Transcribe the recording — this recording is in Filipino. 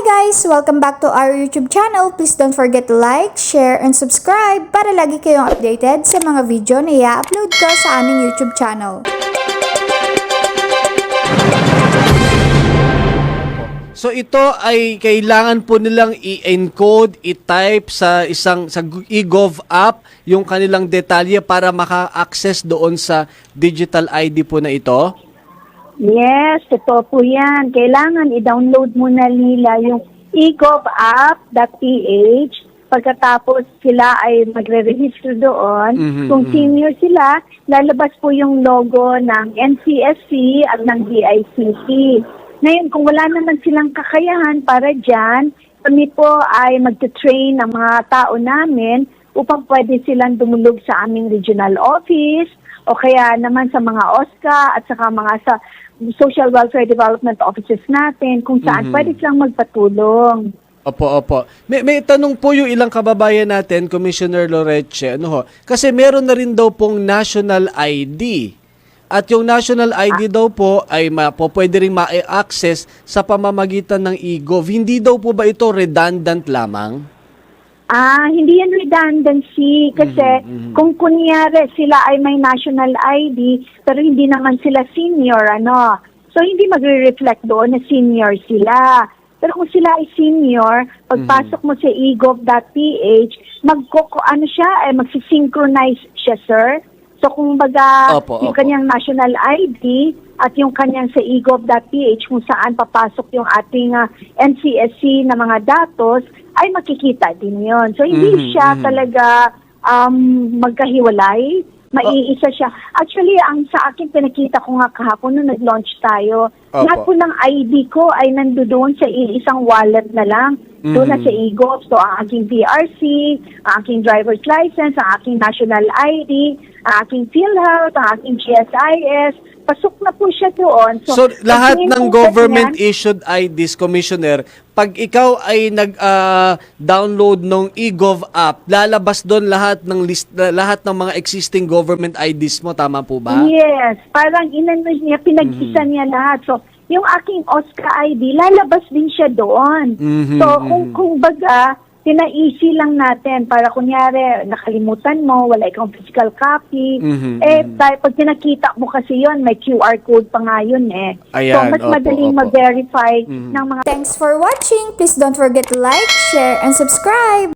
guys! Welcome back to our YouTube channel. Please don't forget to like, share, and subscribe para lagi kayong updated sa mga video na i-upload ko sa aming YouTube channel. So ito ay kailangan po nilang i-encode, i-type sa isang sa eGov app yung kanilang detalye para maka-access doon sa digital ID po na ito. Yes, totoo po yan. Kailangan i-download muna nila yung egovapp.ph pagkatapos sila ay magre-register doon. Mhm, Kung mhm. senior sila, lalabas po yung logo ng NCSC at ng DICT. Ngayon, kung wala naman silang kakayahan para dyan, kami po ay magte-train ng mga tao namin upang pwede silang dumulog sa aming regional office o kaya naman sa mga OSCA at saka mga sa social welfare development offices natin kung saan Mhm. pwede silang magpatulong. Opo, opo. May, may tanong po yung ilang kababayan natin, Commissioner Loreche, ano ho? Kasi meron na rin daw pong national ID. At yung national ID daw po ay ma, po pwede rin ma-access sa pamamagitan ng eGov. Hindi daw po ba ito redundant lamang? Ah, hindi yan redundancy kasi Mhm, mhm. kung kunyari sila ay may national ID pero hindi naman sila senior, ano. So hindi magre-reflect doon na senior sila. Pero kung sila ay senior, pagpasok mo sa egov.ph, magko ano siya, eh, magsisynchronize siya, sir. So kung baga, Opo, yung opo. kanyang national ID at yung kanyang sa egov.ph kung saan papasok yung ating ah, NCSC na mga datos, ay makikita din yon. So hindi Mhm, siya mhm. talaga um, magkahiwalay. Maiisa siya. Actually, ang sa akin pinakita ko nga kahapon nung nag-launch tayo, Opo. lahat po ng ID ko ay nandoon sa iisang wallet na lang. Doon na Mhm. sa EGOV. So, ang aking PRC, ang aking driver's license, ang aking national ID, ang aking PhilHealth, ang aking GSIS, pasok na po siya doon. So, lahat pag ng tinutukan government yan- issued IDs, Commissioner, pag ikaw ay nag-download ng eGov app, lalabas doon lahat ng list lahat ng mga existing government IDs mo, tama po ba? Yes, parang inano niya, pinag-isa Mm-hmm. niya lahat. So, yung aking OSCA ID, lalabas din siya doon. Mhm, So, kung, kung baga, pina-easy lang natin para kunyari, nakalimutan mo, wala ikang physical copy. Mhm, eh, mhm. dahil pag tinakita mo kasi yon may QR code pa nga yun eh. so, Ayan, mas opo, madaling opo. mag-verify Mhm. ng mga Thanks for watching! Please don't forget to like, share, and subscribe!